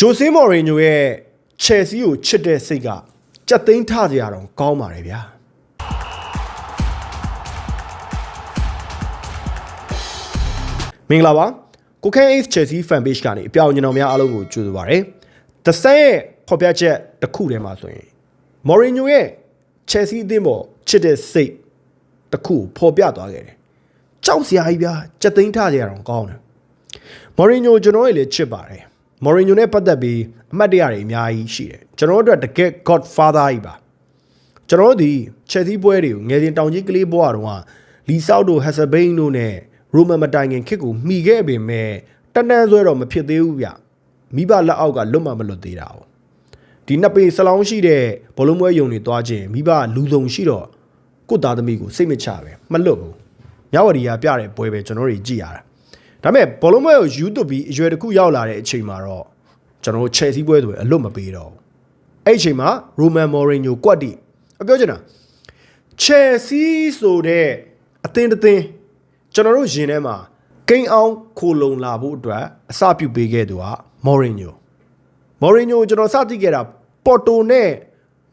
ဂျိုဆေးမော်ရီညိုရဲ့ချယ်ဆီကိုချစ်တဲ့စိတ်ကကြက်သိမ်းထစရာတော့ကောင်းပါတယ်ဗျာမင်္ဂလာပါကိုခဲ Ace Chelsea Fan Page ကနေအပြောင်းအကျွန်တော်များအားလုံးကိုကြိုဆိုပါရစေ။ The Sun ရဲ့ဖော်ပြချက်တစ်ခုထဲမှာဆိုရင် Mourinho ရဲ့ Chelsea အသင်းပေါ်ချစ်တဲ့စိတ်တစ်ခုကိုဖော်ပြသွားခဲ့တယ်။ကြောက်စရာကြီးဗျာကြက်သိမ်းထစရာတော့ကောင်းတယ်။ Mourinho ကျွန်တော်ရဲ့လည်းချစ်ပါတယ်။ Mourinho နဲ့ပတ်သက်ပြီးအမှတ်တရတွေအများကြီးရှိတယ်။ကျွန်တော်တို့အတွက်တကယ် Godfather ကြီးပါ။ကျွန်တော်တို့ဒီ Chelsea ပွဲတွေကိုငယ်စဉ်တောင်ကြီးကလေးဘွားတုန်းကလီဆောက်တို့ဟက်ဆဘိန်းတို့နဲ့ရိုမန်မတိုင်ခင်ခစ်ကိုမှီခဲ့ပေမဲ့တနန်းဆွဲတော့မဖြစ်သေးဘူးဗျ။မိဘလက်အောက်ကလွတ်မှမလွတ်သေးတာ哦။ဒီနှစ်ပေစလောင်းရှိတဲ့ဘလုံးပွဲယုံတွေသွားခြင်းမိဘလူစုံရှိတော့ကိုယ့်သားသမီးကိုစိတ်မချပဲမလွတ်ဘူး။မြဝတီကပြတဲ့ပွဲပဲကျွန်တော်တို့ကြည့်ရတာ။ ဒါပေမဲ့ဘလုံးပွဲကိုယူသွပြီးအရွယ်တစ်ခုရောက်လာတဲ့အချိန်မှာတော့ကျွန်တော်တို့ Chelsea ပွဲဆိုရင်အလွတ်မပေးတော့ဘူး။အဲ့ဒီအချိန်မှာ Roman Mourinho ကွက်တီအပြောချင်တာ Chelsea ဆိုတဲ့အသင်းတစ်သင်းကျွန်တော်တို့ယင်ထဲမှာကိန်းအောင်ခိုလုံလာဖို့အတွက်အစပြုပေးခဲ့သူက Mourinho Mourinho ကိုကျွန်တော်စသိခဲ့တာပေါ်တိုနဲ့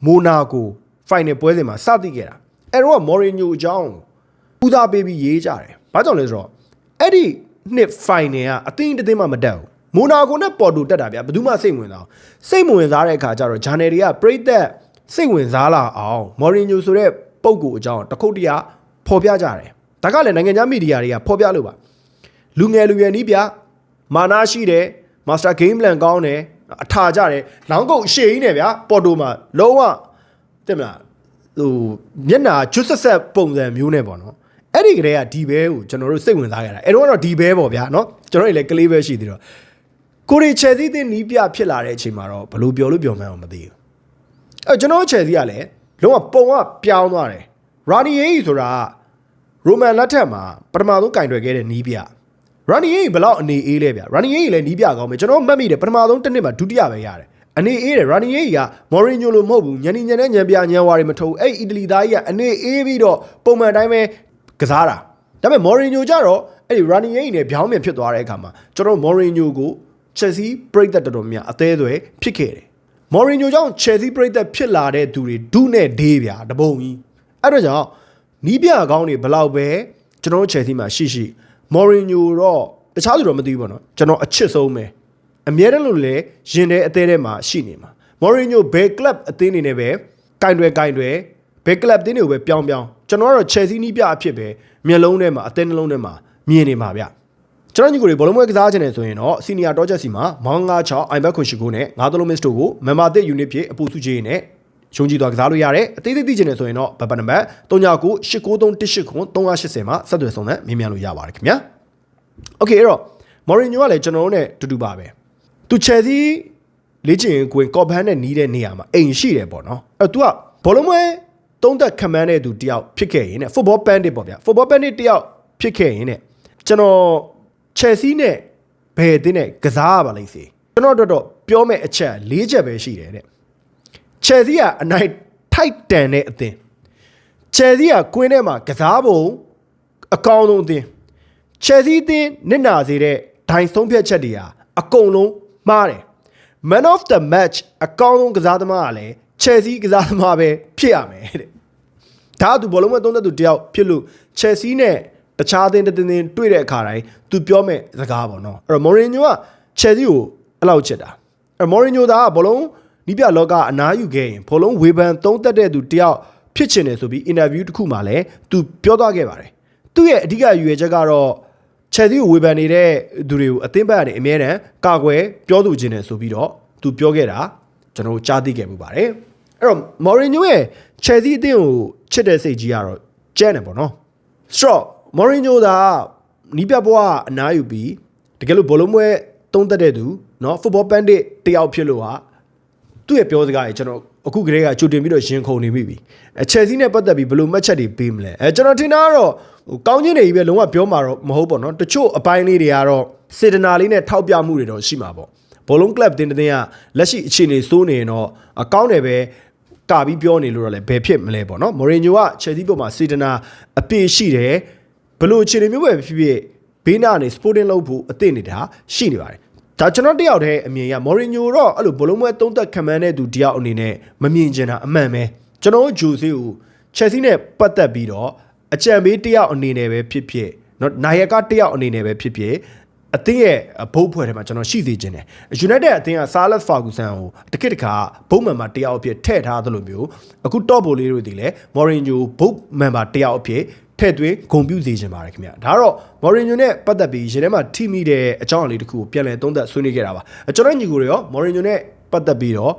မိုနာကိုဖိုင်နယ်ပွဲစဉ်မှာစသိခဲ့တာအဲ့တော့ Mourinho အကြောင်းဦးစားပေးပြီးရေးကြတယ်ဘာကြောင့်လဲဆိုတော့အဲ့ဒီ နှစ်ဖိုင်နယ်ကအသင်းတစ်သင်းမှမတက်ဘူးမိုနာကိုနဲ့ပေါ်တိုတက်တာဗျာဘယ်သူမှစိတ်ဝင်စားအောင်စိတ်မဝင်စားတဲ့အခါကျတော့ဂျာနယ်တွေကပြိသက်စိတ်ဝင်စားလာအောင် Mourinho ဆိုတဲ့ပုံကိုအကြောင်းတစ်ခုတည်းကဖော်ပြကြတယ်ဒါကလည်းနိုင်ငံခြားမီဒီယာတွေကဖော်ပြလို့ပါလူငယ်လူငယ်နီးပြမာနာရှိတယ်မာစတာဂိမ်းပလန်ကောင်းတယ်အထာကြတယ်လောင်းကုတ်ရှေ့ကြီးနေဗျာပေါ်တိုမှာလုံးဝတဲ့မလားဟိုမျက်နာကျွတ်ဆက်ဆက်ပုံစံမျိုးနဲ့ပေါ့နော် အဲ့ဒီကလေးကဒီဘဲကိုကျွန်တော်တို့စိတ်ဝင်စားကြတာအဲ့တော့ကတော့ဒီဘဲပေါ့ဗျာနော်ကျွန်တော်တို့လည်းကလေးပဲရှိသေးတော့ကိုရီချယ်ဆီတဲ့နီးပြဖြစ်လာတဲ့အချိန်မှာတော့ဘလို့ပြောလို့ပြောမှန်းအောင်မသိဘူးအဲကျွန်တော်ချယ်ဆီကလည်းလုံးဝပုံကပြောင်းသွားတယ်ရာနီယေဆိုတာရိုမန်လက်ထက်မှာပထမဆုံးကင်တွယ်ခဲ့တဲ့နီးပြရာနီယေဘလောက်အနေအေးလဲဗျရာနီယေလည်းနီးပြကောင်းမယ်ကျွန်တော်မှတ်မိတယ်ပထမဆုံးတစ်နှစ်မှာဒုတိယပဲရတယ်အနေအေးတယ်ရာနီယေကမော်ရီညိုလိုမဟုတ်ဘူးညနေညနေညံပြညံဝါတွေမထုတ်အဲ့အီတလီသားကြီးကအနေအေးပြီးတော့ပုံမှန်တိုင်းပဲ ကစားတာဒါပေမဲ့မော်ရီညိုကြတော့အဲ့ဒီရာနီယေနဲ့ဗျောင်းမြန်ဖြစ်သွားတဲ့အခါမှာကျွန်တော်မော်ရီညိုကိုချက်စီပရိသတ်တော်တော်များအသေးအသွယ်ဖြစ်ခဲ့တယ်မော်ရီညိုကြောင့်ချယ်ဆီပရိသတ်ဖြစ်လာတဲ့သူတွေဒုနဲ့ဒေးဗျာတပုံကြီးအဲ့တော့ကြောင့်နီးပြအကောင်းတွေဘလောက်ပဲကျွန်တော်ချယ်ဆီမှာရှိရှိမော်ရီညိုတော့တခြားသူတော့မသိဘူးပေါ့နော်ကျွန်တော်အချစ်ဆုံးပဲအမြဲတမ်းလို့လေရင်တဲ့အသေးထဲမှာရှိနေမှာမော်ရီညိုဘယ်ကလပ်အသင်းနေနဲ့ပဲကင်တွေကင်တွေ ဘယ်ကလပ်တင်းတွေကိုပဲပြောင်းပြောင်းကျွန်တော်ကတော့ Chelsea နီးပြအဖြစ်ပဲမျက်လုံးထဲမှာအသင်းနှလုံးထဲမှာမြင်နေမှာဗျကျွန်တော်ညီကိုတွေဘောလုံးပွဲကစားချင်တယ်ဆိုရင်တော့ senior torches စီမှာမောင်း96 iBack 89နဲ့ငါးသလုံး miss တို့ကို member သစ် unit ဖြစ်အပူစုကြီးနဲ့ရှုံးကြည့်သွားကစားလို့ရတယ်အသေးသေးသိချင်တယ်ဆိုရင်တော့ဘပတ်နံပါတ်399893180380မှာဆက်သွယ်ဆောင်တဲ့မေးမြန်းလို့ရပါတယ်ခင်ဗျာ Okay အဲ့တော့ Mourinho ကလည်းကျွန်တော်တို့ ਨੇ တူတူပါပဲသူ Chelsea လေ့ကျင့်ရင်ကိုယ်ကော့ဘန်နဲ့နီးတဲ့နေရာမှာအိမ်ရှိတယ်ပေါ့နော်အဲ့တော့ तू ကဘောလုံးပွဲ သုံးသက်ခမန်းတဲ့သူတယောက်ဖြစ်ခဲ့ရင်ね football bandit ပေါ့ဗျာ football bandit တယောက်ဖြစ်ခဲ့ရင်ねကျွန်တော်ချယ်ဆီနဲ့ဘယ်အသင်းနဲ့ကစားရပါလိမ့်စေကျွန်တော်တို့တော့ပြောမဲ့အချက်၄ချက်ပဲရှိတယ်တဲ့ချယ်ဆီကအနိုင်ထိုက်တန်တဲ့အသင်းချယ်ဆီကကွင်းထဲမှာကစားပုံအကောင်းဆုံးအသင်းချယ်ဆီအသင်းနစ်နာစေတဲ့ဒိုင်ဆုံးဖြတ်ချက်တွေဟာအကုန်လုံးမှားတယ် Man of the match အကောင်းဆုံးကစားသမားကလည်းချယ်ဆီကစားသမားပဲဖြစ်ရမယ်တဲ့ ဒါကသူဘောလုံးမဲ့သုံးသက်သူတယောက်ဖြစ်လို့ချယ်ဆီနဲ့တခြားအသင်းတစ်သင်းသင်းတွေ့တဲ့အခါတိုင်းသူပြောမဲ့စကားပေါ့နော်အဲ့တော့မော်ရီညိုကချယ်ဆီကိုအဲ့လောက်ချစ်တာအဲ့မော်ရီညိုသားကဘောလုံးနီးပြလောကအနားယူခဲ့ရင်ဘောလုံးဝေဖန်သုံးသက်တဲ့သူတယောက်ဖြစ်ချင်တယ်ဆိုပြီးအင်တာဗျူးတစ်ခုမှာလည်းသူပြောသွားခဲ့ပါတယ်သူ့ရဲ့အဓိကရည်ရွယ်ချက်ကတော့ချယ်ဆီကိုဝေဖန်နေတဲ့သူတွေကိုအသင်းဘက်ကနေအမြဲတမ်းကာကွယ်ပြောသူခြင်းတယ်ဆိုပြီးတော့သူပြောခဲ့တာကျွန်တော်တို့ကြားသိခဲ့မှုပါတယ်အဲ့တော့မော်ရီညိုရဲ့ချယ်ဆီအသင်းကို ချစ်တဲ့စိတ်ကြီးကတော့ကျဲတယ်ပေါ့နော်စတော့မော်ရီညိုသာနီးပြဘွားအနားယူပြီးတကယ်လို့ဘောလုံးပွဲသုံးသက်တဲ့သူเนาะ football bandit တယောက်ဖြစ်လို့ဟာသူ့ရဲ့ပြောစကားကြီးကျွန်တော်အခုကလေးကကြိုတင်ပြီးတော့ရင်ခုန်နေပြီအဲချယ်ဆီနဲ့ပတ်သက်ပြီးဘယ်လိုမှတ်ချက်တွေပေးမလဲအဲကျွန်တော်ထင်တာကတော့ဟိုကောင်းချင်းတွေကြီးပဲလုံးဝပြောမှာတော့မဟုတ်ပေါ့နော်တချို့အပိုင်းလေးတွေကတော့စေတနာလေးနဲ့ထောက်ပြမှုတွေတော့ရှိမှာပေါ့ဘောလုံးကလပ်တင်းတင်းကလက်ရှိအခြေအနေစိုးနေရင်တော့အကောင်းတယ်ပဲ ကာပြီးပြောနေလို့တော့လည်းဘယ်ဖြစ်မလဲပေါ့နော်မော်ရီညိုကချယ်ဆီပေါ်မှာစေတနာအပြည့်ရှိတယ်ဘလို့အခြေအနေမျိုးပဲဖြစ်ဖြစ်ဘေးနာနေ sporting လုပ်ဖို့အသင့်နေတာရှိနေပါတယ်ဒါကျွန်တော်တယောက်တည်းအမြင်ရမော်ရီညိုတော့အဲ့လိုဘလုံးပွဲသုံးသက်ခံမှန်းတဲ့သူတယောက်အနေနဲ့မမြင်ချင်တာအမှန်ပဲကျွန်တော်တို့ဂျိုဆေးကိုချက်စီနဲ့ပတ်သက်ပြီးတော့အကြံပေးတယောက်အနေနဲ့ပဲဖြစ်ဖြစ်နော်နာယကတယောက်အနေနဲ့ပဲဖြစ်ဖြစ် အသင်းရဲ့ဘုတ်ဖွဲ့ထဲမှာကျွန်တော်ရှိစေခြင်းတယ် United အသင်းက Salas Ferguson ကိုတခစ်တခါဘုတ်မန်ဘာတယောက်အဖြစ်ထည့်ထားသလိုမျိုးအခု top ဘိုလေးတို့ဒီလည်း Mourinho ဘုတ်မန်ဘာတယောက်အဖြစ်ထည့်သွင်းဂုံပြုစေခြင်းပါတယ်ခင်ဗျာဒါကတော့ Mourinho နဲ့ပတ်သက်ပြီးရင်ထဲမှာထိမိတဲ့အကြောင်းအလေးတစ်ခုကိုပြန်လည်သုံးသပ်ဆွေးနွေးခဲ့တာပါကျွန်တော်ညီကိုတွေရော Mourinho နဲ့ပတ်သက်ပြီးတော့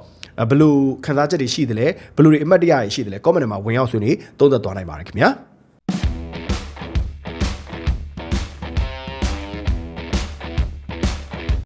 ဘယ်လိုခန်းစားချက်တွေရှိသလဲဘယ်လိုတွေအမှတ်တရတွေရှိသလဲ comment ထဲမှာဝင်ရောက်ဆွေးနွေးသုံးသပ်သွားနိုင်ပါတယ်ခင်ဗျာ